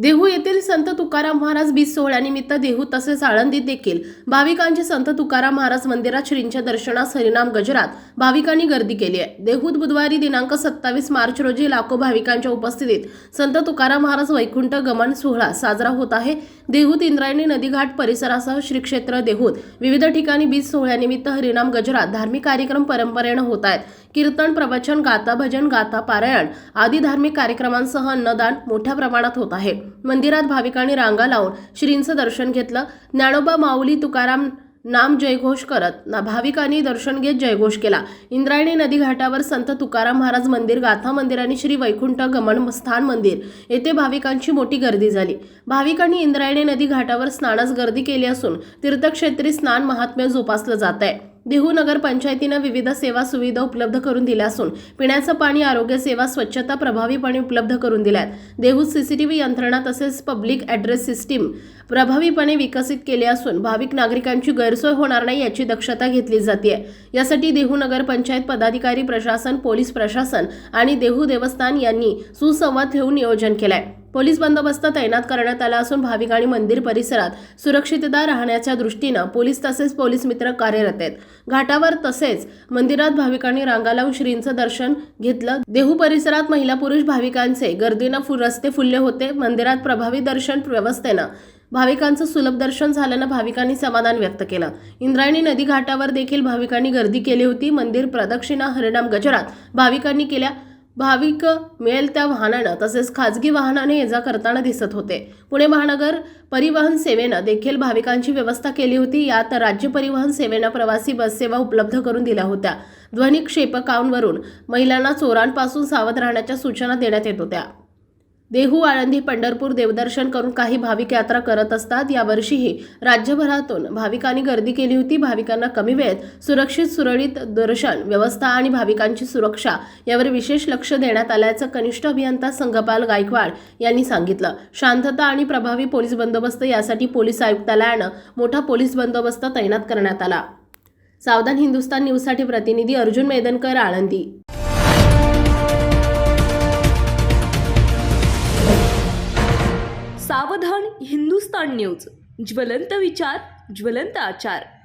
देहू येथील संत तुकाराम महाराज बीज सोहळ्यानिमित्त देहू तसेच आळंदीत देखील भाविकांची संत तुकाराम महाराज मंदिरात श्रींच्या दर्शनास हरिनाम गजरात भाविकांनी गर्दी केली आहे. देहूत बुधवारी दिनांक सत्तावीस मार्च रोजी लाखो भाविकांच्या उपस्थितीत संत तुकाराम महाराज वैकुंठ गमन सोहळा साजरा होत आहे. देहूत इंद्रायणी नदीघाट परिसरासह श्री क्षेत्र देहूत विविध ठिकाणी बीज सोहळ्यानिमित्त हरिनाम गजरात धार्मिक कार्यक्रम परंपरेनं होत आहेत. कीर्तन प्रवचन गाथा भजन गाथा पारायण आदी धार्मिक कार्यक्रमांसह अन्नदान मोठ्या प्रमाणात होत आहे. मंदिरात भाविकांनी रांगा लावून श्रींचं दर्शन घेतलं. ज्ञानोबा माऊली तुकाराम नाम जयघोष करत ना भाविकांनी दर्शन घेत जयघोष केला. इंद्रायणी नदी घाटावर संत तुकाराम महाराज मंदिर गाथा मंदिर आणि श्री वैकुंठ गमन स्थान मंदिर. येथे भाविकांची मोठी गर्दी झाली. भाविकांनी इंद्रायणी नदी घाटावर स्नानास गर्दी केली असून तीर्थक्षेत्री स्नान महात्म्य जोपासलं जात आहे देहू नगर पंचायतीनं विविध सेवा सुविधा उपलब्ध करून दिल्या असून पिण्याचं पाणी आरोग्य सेवा स्वच्छता प्रभावीपणे उपलब्ध करून दिल्या आहेत. देहूत सीसीटीव्ही यंत्रणा तसेच पब्लिक ॲड्रेस सिस्टीम प्रभावीपणे विकसित केले असून भाविक नागरिकांची गैरसोय होणार नाही याची दक्षता घेतली जाते यासाठी देहू नगर पंचायत पदाधिकारी प्रशासन पोलीस प्रशासन आणि देहू देवस्थान यांनी सुसंवाद ठेवून नियोजन केलंय. पोलीस बंदोबस्त तैनात करण्यात आला असून भाविक आणि मंदिर परिसरात सुरक्षितता राहण्याच्या दृष्टीनं पोलीस तसेच पोलीस मित्र कार्यरत आहेत. घाटावर तसेच मंदिरात भाविकांनी रांगा लावून श्रींचं दर्शन घेतलं. देहू परिसरात महिला पुरुष भाविकांचे गर्दीनं फु रस्ते फुलले होते. मंदिरात प्रभावी दर्शन व्यवस्थेनं भाविकांचं सुलभ दर्शन झाल्यानं भाविकांनी समाधान व्यक्त केलं. इंद्रायणी नदी घाटावर देखील भाविकांनी गर्दी केली होती. मंदिर प्रदक्षिणा हरिणाम गजरात भाविकांनी केल्या भाविक मिळेल त्या वाहनानं तसेच खाजगी वाहनाने ये जा करताना दिसत होते. पुणे महानगर परिवहन सेवेनं देखील भाविकांची व्यवस्था केली होती. यात राज्य परिवहन सेवेनं प्रवासी बस सेवा उपलब्ध करून दिल्या होत्या. ध्वनिक्षेपकांवरून महिलांना चोरांपासून सावध राहण्याच्या सूचना देण्यात येत होत्या. देहू आळंदी पंढरपूर देवदर्शन करून काही भाविक यात्रा करत असतात. यावर्षीही राज्यभरातून भाविकांनी गर्दी केली होती. भाविकांना कमी वेळेत सुरक्षित सुरळीत दर्शन व्यवस्था आणि भाविकांची सुरक्षा यावर विशेष लक्ष देण्यात आल्याचं कनिष्ठ अभियंता संघपाल गायकवाड यांनी सांगितलं. शांतता आणि प्रभावी पोलीस बंदोबस्त यासाठी पोलीस आयुक्तालयानं मोठा पोलीस बंदोबस्त तैनात करण्यात आला. सावधान हिंदुस्तान न्यूजसाठी प्रतिनिधी अर्जुन मेदनकर आळंदी. सावधान हिंदुस्तान न्यूज ज्वलंत विचार ज्वलंत आचार.